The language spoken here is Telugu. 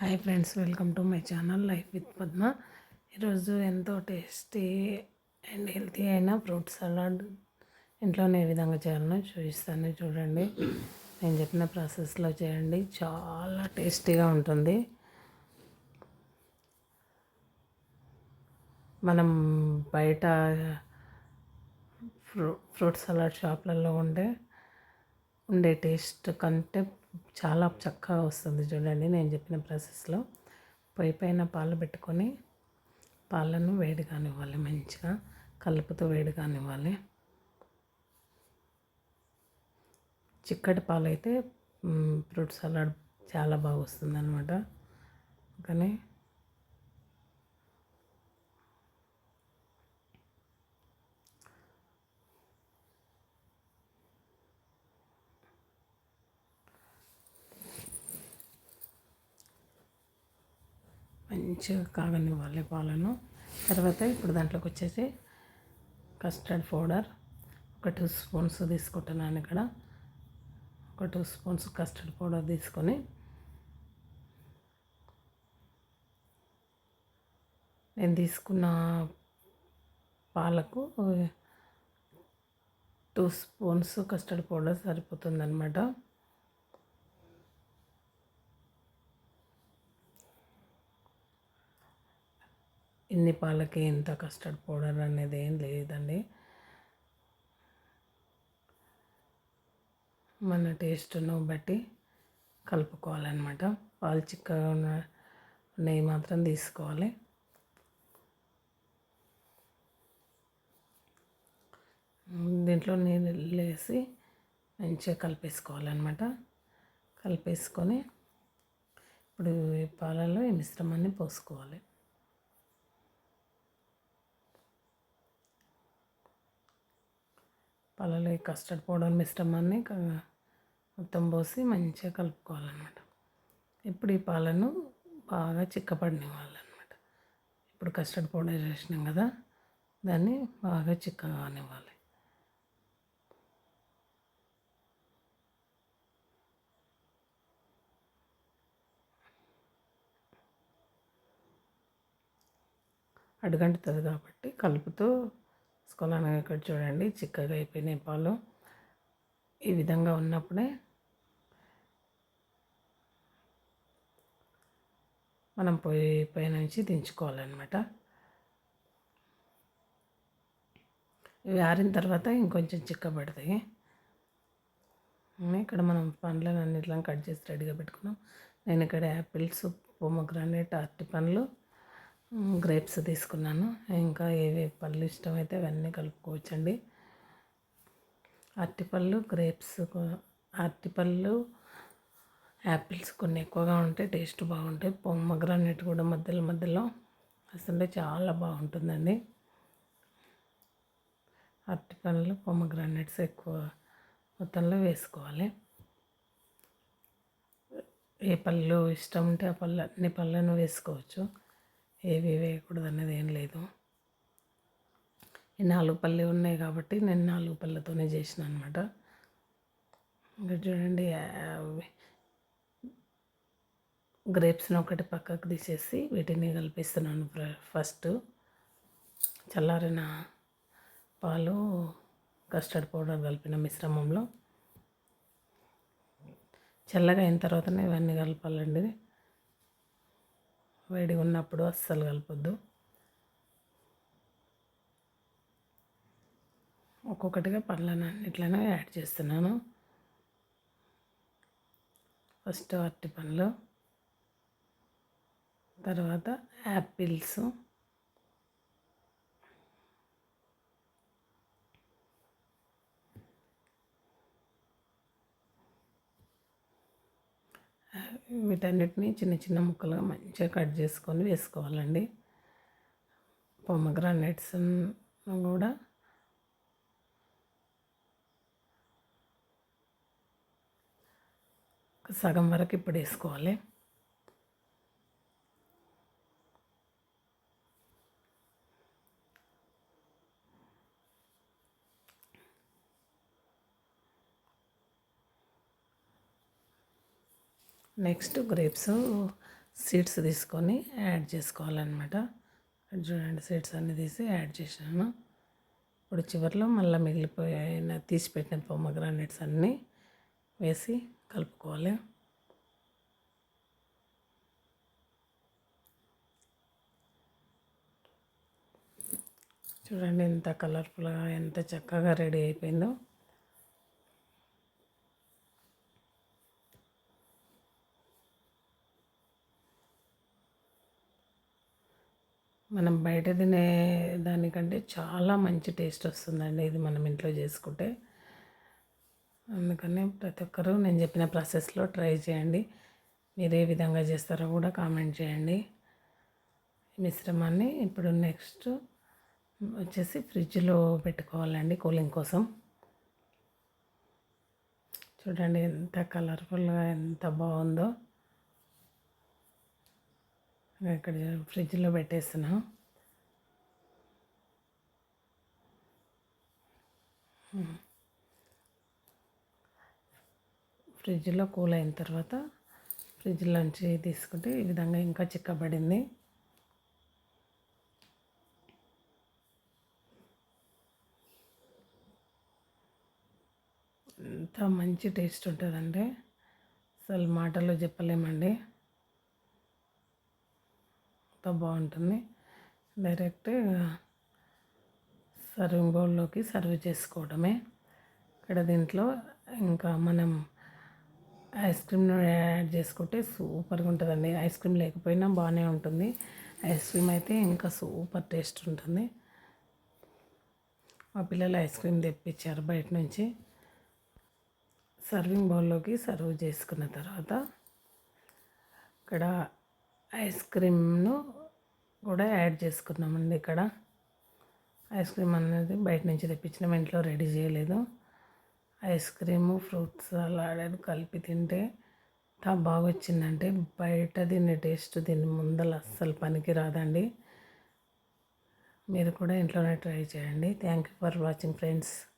Hi friends welcome to my channel life with Padma. ఈరోజు ఎంతో టేస్టీ అండ్ హెల్తీ అయిన ఫ్రూట్ సలాడ్ ఇంట్లోనే ఏ విధంగా చేయాలనో చూపిస్తాను. చూడండి నేను చెప్పిన ప్రాసెస్లో చేయండి. చాలా టేస్టీగా ఉంటుంది. మనం బయట ఫ్రూ ఫ్రూట్ సలాడ్ షాప్లలో ఉండే ఉండే టేస్ట్ కంటే చాలా చక్కగా వస్తుంది చూడండి నేను చెప్పిన ప్రాసెస్లో. పొయ్యి పైన పాలు పెట్టుకొని పాలను వేడి కానివ్వాలి మంచిగా కలుపుతో వేడి కానివ్వాలి. చిక్కటి పాలు అయితే ఫ్రూట్ సలాడ్ చాలా బాగా వస్తుంది అనమాట కానీ మంచిగా కాగనివ్వాలి పాలను. తర్వాత ఇప్పుడు దాంట్లోకి వచ్చేసి కస్టర్డ్ పౌడర్ ఒక టూ స్పూన్స్ తీసుకుంటున్నాను ఇక్కడ. ఒక టూ స్పూన్స్ కస్టర్డ్ పౌడర్ తీసుకొని నేను తీసుకున్న పాలకు టూ స్పూన్స్ కస్టర్డ్ పౌడర్ సరిపోతుందన్నమాట. ఎన్ని పాలకి ఎంత కస్టర్డ్ పౌడర్ అనేది ఏం లేదండి. మన టేస్ట్ను బట్టి కలుపుకోవాలన్నమాట. పాలు చిక్కగా ఉన్న నెయ్యి మాత్రం తీసుకోవాలి. దీంట్లో నీళ్ళు వేసి మంచిగా కలిపేసుకోవాలన్నమాట. కలిపేసుకొని ఇప్పుడు ఈ పాలలో ఈ మిశ్రమాన్ని పోసుకోవాలి. పాలలో కస్టర్డ్ పౌడర్ మిశ్రమాన్ని మొత్తం పోసి మంచిగా కలుపుకోవాలన్నమాట. ఇప్పుడు ఈ పాలను బాగా చిక్కపడినివ్వాలన్నమాట. ఇప్పుడు కస్టర్డ్ పౌడర్ చేసినాం కదా దాన్ని బాగా చిక్కగానివ్వాలి అడుగంటుతుంది కాబట్టి కలుపుతూ తీసుకోవాలని ఇక్కడ చూడండి చిక్కగా అయిపోయినాయి పాలు. ఈ విధంగా ఉన్నప్పుడే మనం పొయ్యి పైన నుంచి దించుకోవాలన్నమాట. ఇవి ఆరిన తర్వాత ఇంకొంచెం చిక్కబడతాయి. ఇక్కడ మనం పండ్లను అన్నిట్లా కట్ చేసి రెడీగా పెట్టుకున్నాం. నేను ఇక్కడ యాపిల్స్ పొమగ్రానేట్ అరటి పండ్లు గ్రేప్స్ తీసుకున్నాను. ఇంకా ఏవి పళ్ళు ఇష్టమైతే అవన్నీ కలుపుకోవచ్చండి. అరటిపళ్ళు గ్రేప్స్ అరటిపళ్ళు యాపిల్స్ కొన్ని ఎక్కువగా ఉంటే టేస్ట్ బాగుంటాయి. పొమ్మగ్రానెట్ కూడా మధ్యలో మధ్యలో అసలు చాలా బాగుంటుందండి. అరటిపళ్ళు పొమ్మగ్రానెట్స్ ఎక్కువ మొత్తంలో వేసుకోవాలి. ఏ పళ్ళు ఇష్టం ఉంటే ఆ పళ్ళు అన్ని పళ్ళను వేసుకోవచ్చు. ఏవి వేయకూడదు అనేది ఏం లేదు. ఈ నాలుగు పళ్ళు ఉన్నాయి కాబట్టి నేను నాలుగు పళ్ళతోనే చేసిన అనమాట ఇంకా చూడండి గ్రేప్స్ని ఒకటి పక్కకు తీసేసి వీటిని కలిపిస్తున్నాను ఫస్ట్. చల్లారిన పాలు కస్టర్డ్ పౌడర్ కలిపిన మిశ్రమంలో. చల్లగా అయిన తర్వాతనే ఇవన్నీ కలపాలండి. వేడిగా ఉన్నప్పుడు అస్సలు కలపొద్దు. ఒక్కొక్కటిగా పండ్లను అన్నిట్లనే యాడ్ చేస్తున్నాను. ఫస్ట్ అరటి పండ్లు తర్వాత యాపిల్స్ వీటన్నిటిని చిన్న చిన్న ముక్కలుగా మంచిగా కట్ చేసుకొని వేసుకోవాలండి. పొమ్మగ్రానైట్స్ కూడా. సగం వరకు ఇప్పుడు వేసుకోవాలి. నెక్స్ట్ గ్రేప్స్ సీడ్స్ తీసుకొని యాడ్ చేసుకోవాలన్నమాట. చూడండి సీడ్స్ అన్నీ తీసి యాడ్ చేశాను. ఇప్పుడు చివరిలో మళ్ళీ మిగిలిపోయిన తీసి పెట్టిన పొమ్మగ్రానైట్స్ అన్నీ వేసి కలుపుకోవాలి. చూడండి ఎంత కలర్ఫుల్గా ఎంత చక్కగా రెడీ అయిపోయిందో. మనం బయట తినే దానికంటే చాలా మంచి టేస్ట్ వస్తుందండి ఇది మనం ఇంట్లో చేసుకుంటే. అందుకని ప్రతి ఒక్కరూ నేను చెప్పిన ప్రాసెస్లో ట్రై చేయండి. మీరు ఏ విధంగా చేస్తారో కూడా కామెంట్ చేయండి. మిశ్రమాన్ని ఇప్పుడు నెక్స్ట్ వచ్చేసి ఫ్రిడ్జ్లో పెట్టుకోవాలండి కూలింగ్ కోసం. చూడండి ఎంత కలర్ఫుల్గా ఎంత బాగుందో. ఇక్కడ ఫ్రిడ్జ్లో పెట్టేస్తున్నాం. ఫ్రిడ్జ్లో కూల్ అయిన తర్వాత ఫ్రిడ్జ్లోంచి తీసుకుంటే ఈ విధంగా ఇంకా చిక్కబడింది. ఎంత మంచి టేస్ట్ ఉంటుందండి అసలు మాటల్లో చెప్పలేమండి. ఎంత బాగుంటుంది. డైరెక్ట్ సర్వింగ్ బౌల్లోకి సర్వ్ చేసుకోవడమే. ఇక్కడ దీంట్లో ఇంకా మనం ఐస్ క్రీమ్ను యాడ్ చేసుకుంటే సూపర్గా ఉంటుందండి. ఐస్ క్రీమ్ లేకపోయినా బాగానే ఉంటుంది. ఐస్ క్రీమ్ అయితే ఇంకా సూపర్ టేస్ట్ ఉంటుంది. మా పిల్లలు ఐస్ క్రీమ్ తెప్పించారు బయట నుంచి. సర్వింగ్ బౌల్లోకి సర్వ్ చేసుకున్న తర్వాత ఇక్కడ ఐస్ క్రీమ్ను కూడా యాడ్ చేసుకున్నామండి ఇక్కడ. ఐస్ క్రీమ్ అనేది బయట నుంచి తెప్పించినాం ఇంట్లో రెడీ చేయలేదు. ఐస్ క్రీము ఫ్రూట్స్ సలాడ్ కలిపి తింటే ఎంత బాగా వచ్చిందంటే బయట దీని టేస్ట్ దీని ముందల అస్సలు పనికి రాదండి. మీరు కూడా ఇంట్లోనే ట్రై చేయండి. Thank you for watching friends.